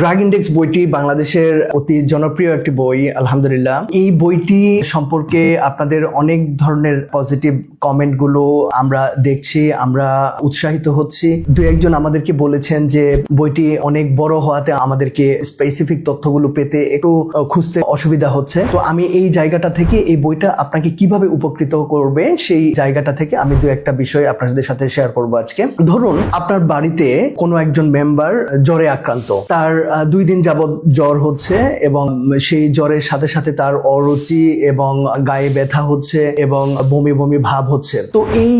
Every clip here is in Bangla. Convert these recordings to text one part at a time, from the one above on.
ড্রাগ ইন্ডেক্স বইটি বাংলাদেশের অতি জনপ্রিয় একটি বই, আলহামদুলিল্লাহ। এই বইটি সম্পর্কে আপনাদের অনেক ধরনের পজিটিভ কমেন্টগুলো আমরা দেখছি, আমরা উৎসাহিত হচ্ছি। দু একজন আমাদেরকে বলেছেন যে বইটি অনেক বড় হওয়াতে আমাদেরকে স্পেসিফিক তথ্যগুলো পেতে একটু খুঁজতে অসুবিধা হচ্ছে। তো আমি এই জায়গাটা থেকে এই বইটা আপনাকে কীভাবে উপকৃত করবে, সেই জায়গাটা থেকে আমি দু একটা বিষয় আপনাদের সাথে শেয়ার করব আজকে। ধরুন, আপনার বাড়িতে কোনো একজন মেম্বার জ্বরে আক্রান্ত। তার দুই দিন যাবৎ জ্বর হচ্ছে এবং সেই জ্বরের সাথে সাথে তার অরুচি এবং গায়ে ব্যথা হচ্ছে এবং বমি বমি ভাব হচ্ছে। তো এই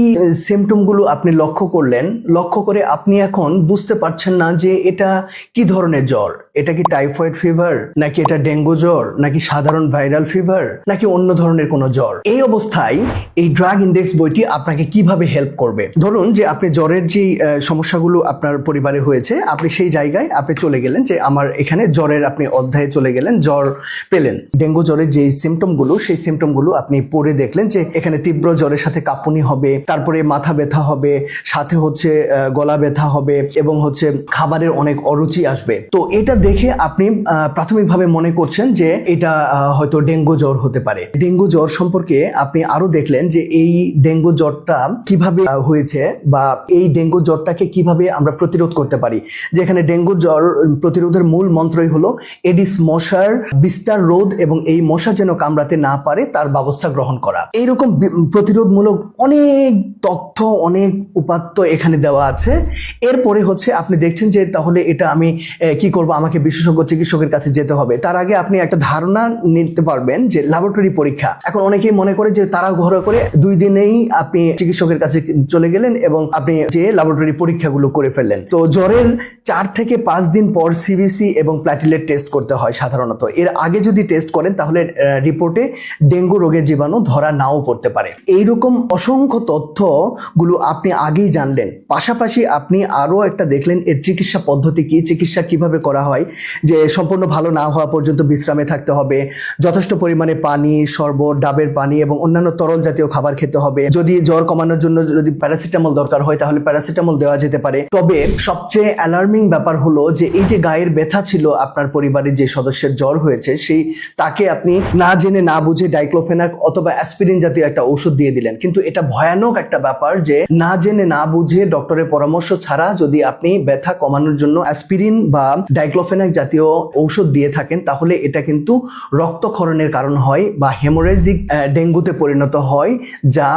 সিমটমগুলো আপনি লক্ষ্য করলেন, লক্ষ্য করে আপনি এখন বুঝতে পারছেন না যে এটা কি ধরনের জ্বর? এটা কি টাইফয়েড ফিভার নাকি এটা ডেঙ্গু জ্বর, নাকি সাধারণ ভাইরাল ফিভার নাকি অন্য ধরনের কোনো জ্বর? এই অবস্থায় এই ড্রাগ ইন্ডেক্স বইটি আপনাকে কীভাবে হেল্প করবে? ধরুন যে আপনি জ্বরের যে সমস্যাগুলো আপনার পরিবারে হয়েছে, আপনি সেই জায়গায় আপনি চলে গেলেন যে আমার এখানে জ্বরের আপনি অধ্যায়ে চলে গেলেন, জ্বর পেলেন। ডেঙ্গু জ্বরের যে সিমটমগুলো সেই সিমটমগুলো আপনি পড়ে দেখলেন যে এখানে তীব্র জ্বরের সাথে কাঁপুনি হবে, তারপরে মাথা ব্যথা হবে, সাথে হচ্ছে গলা ব্যথা হবে এবং হচ্ছে খাবারের অনেক অরুচি আসবে। তো এটা দেখে আপনি প্রাথমিকভাবে মনে করছেন যে এটা হয়তো ডেঙ্গু জ্বর হতে পারে। ডেঙ্গু জ্বর সম্পর্কে আপনি আরও দেখলেন যে এই ডেঙ্গু জ্বরটা কীভাবে হয়েছে বা এই ডেঙ্গু জ্বরটাকে কীভাবে আমরা প্রতিরোধ করতে পারি। যেখানে ডেঙ্গু জ্বর প্রতিরোধের মূল মন্ত্রই হলো, এডিস মশার বিস্তার রোধ এবং এই মশা যেন কামড়াতে না পারে, তার ব্যবস্থা গ্রহণ করা। এইরকম প্রতিরোধমূলক অনেক তথ্য, অনেক উপাত্ত এখানে দেওয়া আছে। এরপরে হচ্ছে আপনি দেখছেন যে তাহলে এটা আমি কি করব? আমাকে বিশেষজ্ঞ চিকিৎসকের কাছে যেতে হবে। তার আগে আপনি একটা ধারণা নিতে পারবেন যে ল্যাবরেটরি পরীক্ষা। এখন অনেকেই মনে করে যে তারা ঘরে করে দুই দিনেই আপনি চিকিৎসকের কাছে চলে গেলেন এবং আপনি যে ল্যাবরেটরি পরীক্ষাগুলো করে ফেললেন। তো জ্বরের চার থেকে পাঁচ দিন পর সিবিসি এবং প্ল্যাটিলেট টেস্ট করতে হয় সাধারণত। এর আগে যদি টেস্ট করেন, তাহলে রিপোর্টে ডেঙ্গু রোগের জীবাণু ধরা নাও পড়তে পারে। এইরকম অসংখ্য তথ্যগুলো আপনি আগেই জানলেন। পাশাপাশি আপনি আরও একটা দেখলেন, এর চিকিৎসা পদ্ধতি কি, চিকিৎসা কীভাবে করা হয়, যে সম্পূর্ণ ভালো না হওয়া পর্যন্ত বিশ্রামে থাকতে হবে, যথেষ্ট পরিমাণে পানি, শরবত, ডাবের পানি এবং অন্যান্য তরল জাতীয় খাবার খেতে হবে। যদি জ্বর কমানোর জন্য যদি প্যারাসিটামল দরকার হয়, তাহলে প্যারাসিটামল দেওয়া যেতে পারে। তবে সবচেয়ে অ্যালার্মিং ব্যাপার হলো যে, এই যে গায়ের ব্যথা ছিল আপনার পরিবারের যে সদস্যের জ্বর হয়েছে, সেই তাকে আপনি না জেনে, না বুঝে ডাইক্লোফেনাক অথবা অ্যাসপিরিন জাতীয় একটা ঔষধ দিয়ে দিলেন। কিন্তু এটা ভয়ানক একটা ব্যাপার যে, না জেনে, না বুঝে ডক্টরের পরামর্শ ছাড়া যদি আপনি ব্যথা কমানোর জন্য অ্যাসপিরিন বা ডাইক্লোফেনাক জাতীয় ঔষধ দিয়ে থাকেন, তাহলে এটা কিন্তু রক্তক্ষরণের কারণ হয় বা হেমোরেজিক ডেঙ্গুতে পরিণত হয়, যা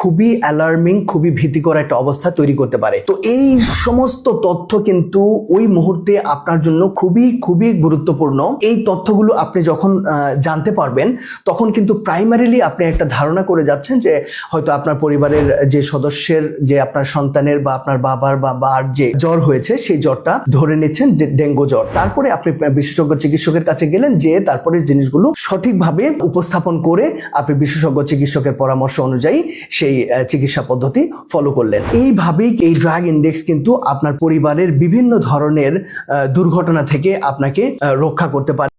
খুবই অ্যালার্মিং খুবই ভীতিকর একটা অবস্থা তৈরি করতে পারে। তো এই সমস্ত তথ্য কিন্তু ওই মুহূর্তে আপনার জন্য খুবই খুবই গুরুত্বপূর্ণ। এই তথ্যগুলো আপনি যখন জানতে পারবেন, তখন কিন্তু প্রাইমারিলি আপনি একটা ধারণা করে যাচ্ছেন যে হয়তো আপনার পরিবারের যে সদস্যের, যে আপনার সন্তানের বা আপনার বাবার বা মার যে জ্বর হয়েছে, সেই জ্বরটা ধরে নিচ্ছেন ডেঙ্গু জ্বর। তারপরে আপনি বিশেষজ্ঞ চিকিৎসকের কাছে গেলেন যে তারপরে জিনিসগুলো সঠিকভাবে উপস্থাপন করে আপনি বিশেষজ্ঞ চিকিৎসকের পরামর্শ অনুযায়ী সেই চিকিৎসা পদ্ধতি ফলো করলেন। এইভাবেই এই ড্রাগ ইন্ডেক্স কিন্তু আপনার পরিবারের বিভিন্ন ধরনের দুর্ঘটনা থেকে আপনাকে রক্ষা করতে পারে।